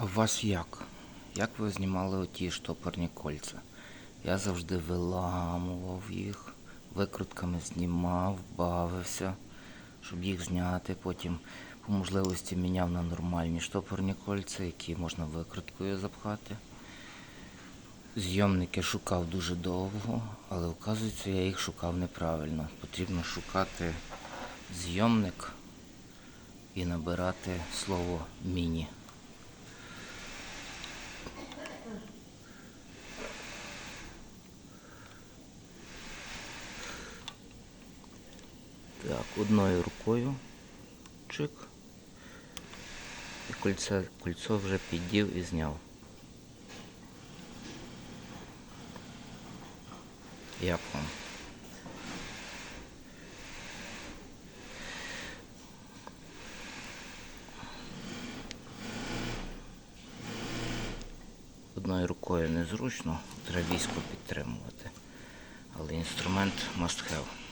А у вас як? Як ви знімали оті штопорні кольця? Я завжди виламував їх, викрутками знімав, бавився, щоб їх зняти. Потім по можливості міняв на нормальні штопорні кольця, які можна викруткою запхати. Зйомники шукав дуже довго, але оказується, я їх шукав неправильно. Потрібно шукати зйомник і набирати слово міні. Так, одною рукою чик. І кольце, кольцо вже піддів і зняв. Як вам? Одною рукою незручно, треба військо підтримувати. Але інструмент must have.